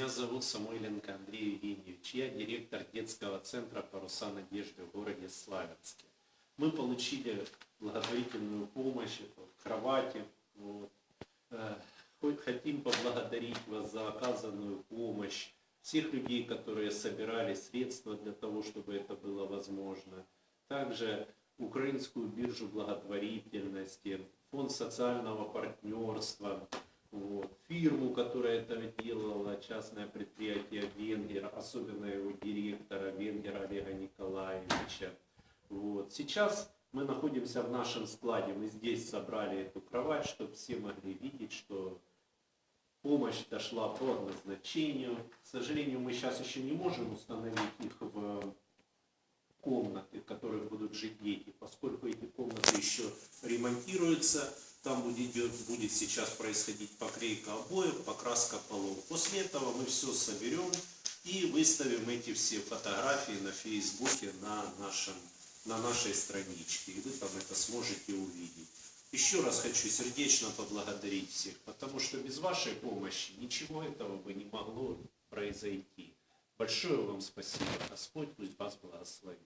Меня зовут Самойленко Андрей Евгеньевич. Я директор детского центра «Паруса надежды» в городе Славянске. Мы получили благотворительную помощь кровати. Вот. Э, Хотим поблагодарить вас за оказанную помощь, всех людей, которые собирали средства для того, чтобы это было возможно. Также Украинскую биржу благотворительности, фонд социального партнерства, фирму, которая это делала, частное предприятие Венгер, особенно его директора Венгера Олега Николаевича. Вот. Сейчас мы находимся в нашем складе, мы здесь собрали эту кровать, чтобы все могли видеть, что помощь дошла по назначению. К сожалению, мы сейчас еще не можем установить их в комнаты, в которых будут жить дети, поскольку эти комнаты еще ремонтируются. Там будет, будет сейчас происходить поклейка обоев, покраска полов. После этого мы все соберем и выставим эти все фотографии на Фейсбуке на, нашем, на нашей страничке. И вы там это сможете увидеть. Еще раз хочу сердечно поблагодарить всех, потому что без вашей помощи ничего этого бы не могло произойти. Большое вам спасибо. Господь пусть вас благословит.